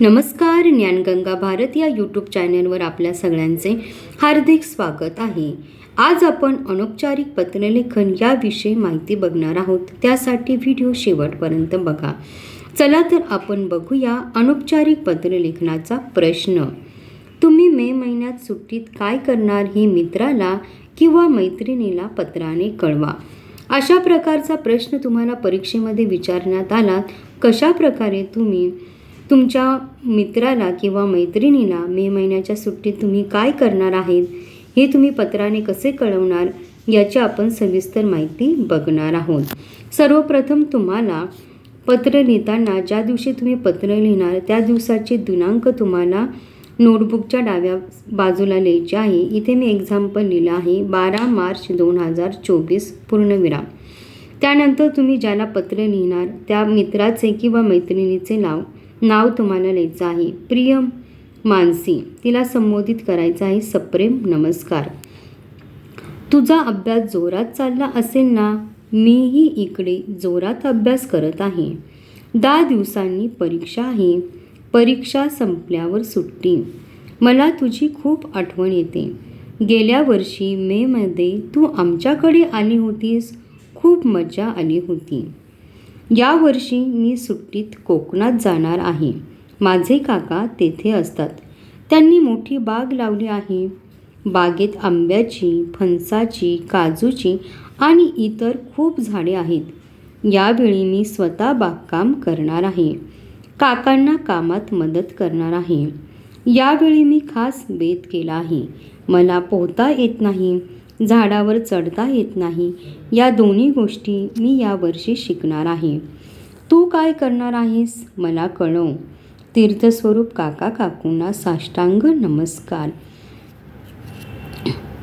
नमस्कार ज्ञानगंगा भारत या यूट्यूब चॅनलवर आपल्या सगळ्यांचे हार्दिक स्वागत आहे. आज आपण अनौपचारिक पत्रलेखन याविषयी माहिती बघणार आहोत. त्यासाठी व्हिडिओ शेवटपर्यंत बघा. चला तर आपण बघूया अनौपचारिक पत्रलेखनाचा प्रश्न. तुम्ही मे महिन्यात सुट्टीत काय करणार हे मित्राला किंवा मैत्रिणीला पत्राने कळवा. अशा प्रकारचा प्रश्न तुम्हाला परीक्षेमध्ये विचारण्यात आला. कशा प्रकारे तुम्ही तुमच्या मित्राला किंवा मैत्रिणीला मे महिन्याच्या सुट्टीत तुम्ही काय करणार आहेत हे तुम्ही पत्राने कसे कळवणार याची आपण सविस्तर माहिती बघणार आहोत. सर्वप्रथम तुम्हाला पत्र लिहिताना ज्या दिवशी तुम्ही पत्र लिहिणार त्या दिवसाचे दिनांक तुम्हाला नोटबुकच्या डाव्या बाजूला लिहायचे आहे. इथे मी एक्झाम्पल लिहिलं आहे बारा मार्च दोन हजार चोवीस पूर्णविराम. त्यानंतर तुम्ही ज्याला पत्र लिहिणार त्या मित्राचे किंवा मैत्रिणीचे नाव नाव तुम्हाला लिहायचं आहे. प्रिय मानसी तिला संबोधित करायचं आहे सप्रेम नमस्कार. तुझा अभ्यास जोरात चालला असेल ना? मीही इकडे जोरात अभ्यास करत आहे. दहा दिवसांनी परीक्षा आहे. परीक्षा संपल्यावर सुट्टी. मला तुझी खूप आठवण येते. गेल्या वर्षी मेमध्ये तू आमच्याकडे आली होतीस. खूप मजा आली होती. यावर्षी मी सुट्टीत कोकणात जाणार आहे. माझे काका तेथे असतात. त्यांनी मोठी बाग लावली आहे. बागेत आंब्याची फणसाची काजूची आणि इतर खूप झाडे आहेत. यावेळी मी स्वतः बागकाम करणार आहे. काकांना कामात मदत करणार आहे. यावेळी मी खास बेत केला आहे. मला पोहता येत नाही. झाडावर चढता येत नाही. या दोन्ही गोष्टी मी यावर्षी शिकणार आहे. तू काय करणार आहेस? मला कळव. तीर्थस्वरूप काका काकूंना साष्टांग नमस्कार.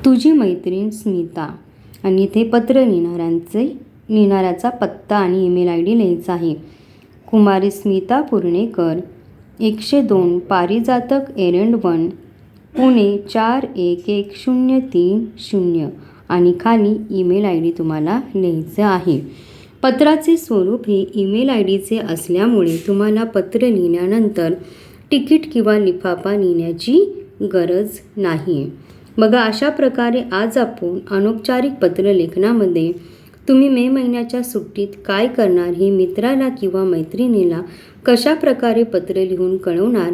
तुझी मैत्रीण स्मिता आणि इथे पत्र लिहिणाऱ्यांचे लिहिणाऱ्याचा पत्ता आणि ईमेल आय डी लिहायचा आहे. कुमारी स्मिता पुर्णेकर एकशे दोन पारिजातक एरंड वन पुणे चार एक एक शून्य तीन शून्य आणि खाली ईमेल आय डी तुम्हाला लिहायचं आहे. पत्राचे स्वरूप हे ईमेल आय डीचे असल्यामुळे तुम्हाला पत्र लिहिल्यानंतर तिकीट किंवा लिफाफा लिहिण्याची गरज नाही बघा अशा प्रकारे आज आपण अनौपचारिक पत्रलेखनामध्ये तुम्ही मे महिन्याच्या सुट्टीत काय करणार हे मित्राला किंवा मैत्रिणीला कशा प्रकारे पत्र लिहून कळवणार